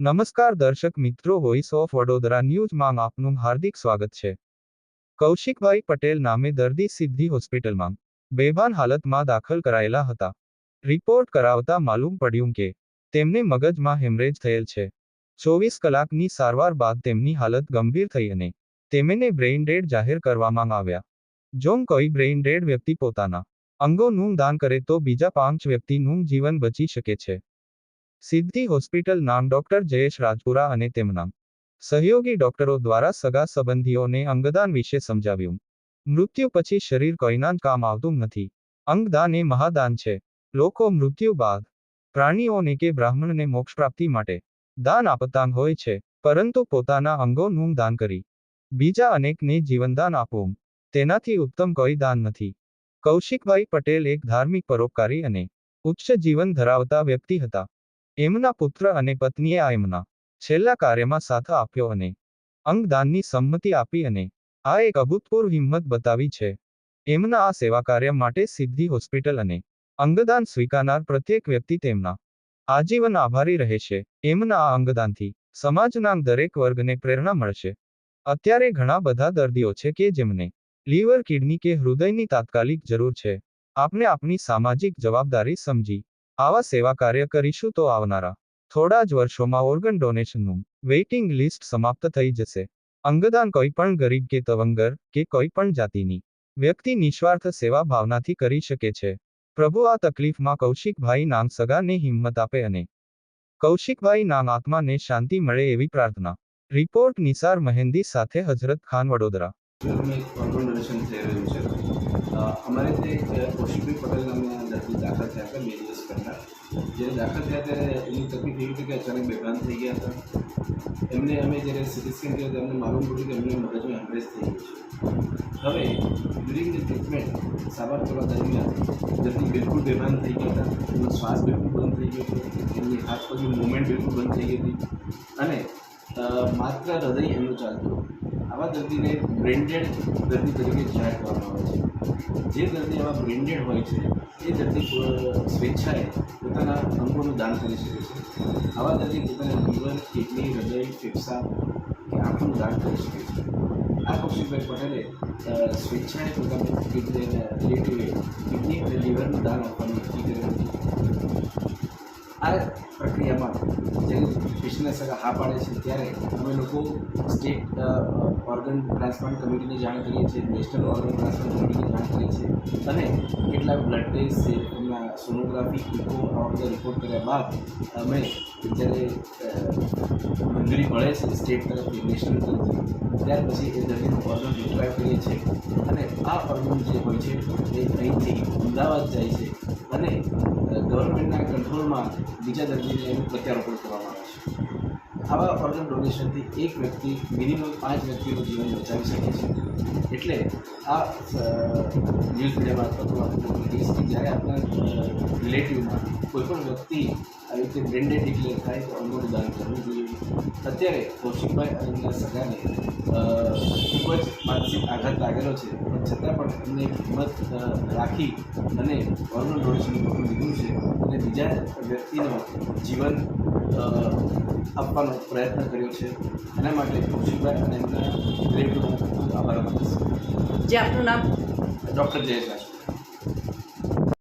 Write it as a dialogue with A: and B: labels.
A: નમસ્કાર દર્શક મિત્રો વોઇસ ઓફ વડોદરા ન્યૂઝમાં આપનું હાર્દિક સ્વાગત છે. કૌશિકભાઈ પટેલ નામે દર્દી સિદ્ધિ હોસ્પિટલમાં બેભાન હાલતમાં દાખલ કરાયેલા હતા. રિપોર્ટ કરાવતા માલુમ પડ્યું કે, તેમને મગજમાં હેમરેજ થયેલ છે. ચોવીસ કલાકની સારવાર બાદ તેમની હાલત ગંભીર થઈ અને તેમને બ્રેઇન ડેડ જાહેર કરવામાં આવ્યા. જો કોઈ બ્રેઇન ડેડ વ્યક્તિ પોતાના અંગોનું દાન કરે તો બીજા પાંચ વ્યક્તિનું જીવન બચી શકે છે. સિદ્ધિ હોસ્પિટલ નામ ડોક્ટર જયેશ રાજપુરા અને તેમના સહયોગી ડોક્ટરો દ્વારા સગા સંબંધીઓને અંગદાન વિશે સમજાવ્યું. મૃત્યુ પછી શરીર કોઈના કામ આવતું નથી. અંગદાન એ મહાદાન છે. લોકો મૃત્યુ બાદ પ્રાણીઓને કે બ્રાહ્મણને મોક્ષ પ્રાપ્તિ માટે દાન આપતા હોય છે, પરંતુ પોતાના અંગોનું દાન કરી બીજા અનેકને જીવનદાન આપવું તેનાથી ઉત્તમ કોઈ દાન નથી. કૌશિકભાઈ પટેલ એક ધાર્મિક પરોપકારી અને ઉચ્ચ જીવન ધરાવતા વ્યક્તિ હતા. એમના પુત્ર અને પત્નીએ આ એમના છેલ્લા કાર્યમાં સાથ આપ્યો અને અંગદાનની સંમતિ આપી અને આ એક અભૂતપૂર્વ હિંમત બતાવી છે. એમના આ સેવા કાર્ય માટે સિદ્ધિ હોસ્પિટલ અને અંગદાન સ્વીકારનાર પ્રત્યેક વ્યક્તિ તેમના આજીવન આભારી રહેશે એમના આ અંગદાનથી સમાજના દરેક વર્ગને પ્રેરણા મળશે. અત્યારે ઘણા બધા દર્દીઓ છે કે જેમને લીવર, કિડની કે હૃદયની તાત્કાલિક જરૂર છે. આપણે આપણી સામાજિક જવાબદારી સમજી આવા સેવા કાર્ય કરીશું તો આવનારા થોડા જ વર્ષોમાં ઓર્ગન ડોનેશનનું વેઇટિંગ લિસ્ટ સમાપ્ત થઈ જશે. અંગદાન કોઈ પણ ગરીબ કે તવંગર કે કોઈ પણ જાતિની વ્યક્તિ નિસ્વાર્થ સેવા ભાવનાથી કરી શકે છે. પ્રભુ આ તકલીફમાં કૌશિકભાઈ નામ સગાને હિંમત આપે અને કૌશિકભાઈ નામ આત્માને શાંતિ મળે એવી પ્રાર્થના. રિપોર્ટ નિસાર મહેંદી સાથે હજરત ખાન વડોદરા.
B: અમારે તે કૌશિકભાઈ પટેલ નામના દર્દી દાખલ થયા હતા બે દિવસ પહેલાં જ્યારે દાખલ થયા ત્યારે એની તકલીફ એવી હતી કે અચાનક બેભાન થઈ ગયા હતા. એમને અમે જ્યારે સિટી સ્કેન કર્યો, તો એમને માલુમ પડ્યું કે એમને મગજમાં હેમરેજ થઈ ગયું છે. હવે ડ્યુરિંગ ધ ટ્રીટમેન્ટ સારવાર કરવા દરમિયાન દર્દી બિલકુલ બેભાન થઈ ગયા હતા. એમનો શ્વાસ બિલકુલ બંધ થઈ ગયો હતો. એમની હાથ પગની મૂવમેન્ટ બિલકુલ બંધ થઈ ગઈ હતી. અને માત્ર હૃદય એમનું ચાલતું આવા દર્દીને બ્રેન્ડેડ દર્દી તરીકે જાહેર કરવામાં આવે છે. જે દર્દી આવા બ્રેન્ડેડ હોય છે, એ દર્દી સ્વેચ્છાએ પોતાના અંગોનું દાન કરી શકે છે. આવા દર્દી પોતાના લીવર કિડની, હૃદય, ફેફસા કે આંખનું દાન કરી શકે છે. આ કૌશિકભાઈ પટેલે સ્વેચ્છાએ પોતાનું કિડની રિલેટિવે કિડની અને લીવરનું દાન આપવાનું નક્કી કર્યું છે. આ પ્રક્રિયામાં જ્યારે પેશન્ટના હા પાડે છે, ત્યારે અમે લોકો સ્ટેટ ઓર્ગન ટ્રાન્સપ્લાન્ટ કમિટીને જાણ કરીએ છીએ નેશનલ ઓર્ગન ટ્રાન્સપ્લાન્ટ કમિટીને જાણ કરીએ છીએ અને કેટલાક બ્લડ ટેસ્ટ છે એમના સોનોગ્રાફી ઇકો આવા બધા રિપોર્ટ કર્યા બાદ અમે જ્યારે મંજૂરી મળે છે સ્ટેટ તરફથી નેશનલ તરફથી, ત્યાર પછી એ દર્દીનું ઓર્ગન રિટ્રાઈવ કરીએ છીએ અને આ ઓર્ગન જે હોય છે, એ અહીંથી અમદાવાદ જાય છે. અને ગવર્મેન્ટના કંટ્રોલમાં બીજા દર્દીને એનું પ્રત્યારોપણ કરવામાં આવે છે. આવા ઓર્ગન ડોનેશનથી એક વ્યક્તિ મિનિમમ પાંચ વ્યક્તિનું જીવન બચાવી શકે છે. એટલે આ ન્યૂઝ મીડિયામાં અથવા જ્યારે આપણા રિલેટિવમાં કોઈ પણ વ્યક્તિ આવી રીતે બ્રેન્ડેડ ડિક્લેર થાય તો અંગોનું દાન કરવું જોઈએ. અત્યારે કૌશિકભાઈ અને એમના સગાને ખૂબ જ માનસિક આઘાત લાગેલો છે. પણ છતાં પણ એમને હિંમત રાખી અને ઓર્ગન ડોનેશનનું પગલું લીધું છે અને બીજા વ્યક્તિનો જીવન આપવાનો પ્રયત્ન કર્યો છે. એના માટે કૌશિકભાઈ અને એમના ગ્રેટ ખૂબ ખૂબ આભાર માનીશ
C: જે આપનું નામ?
B: ડૉક્ટર જયેશ રાજપૂત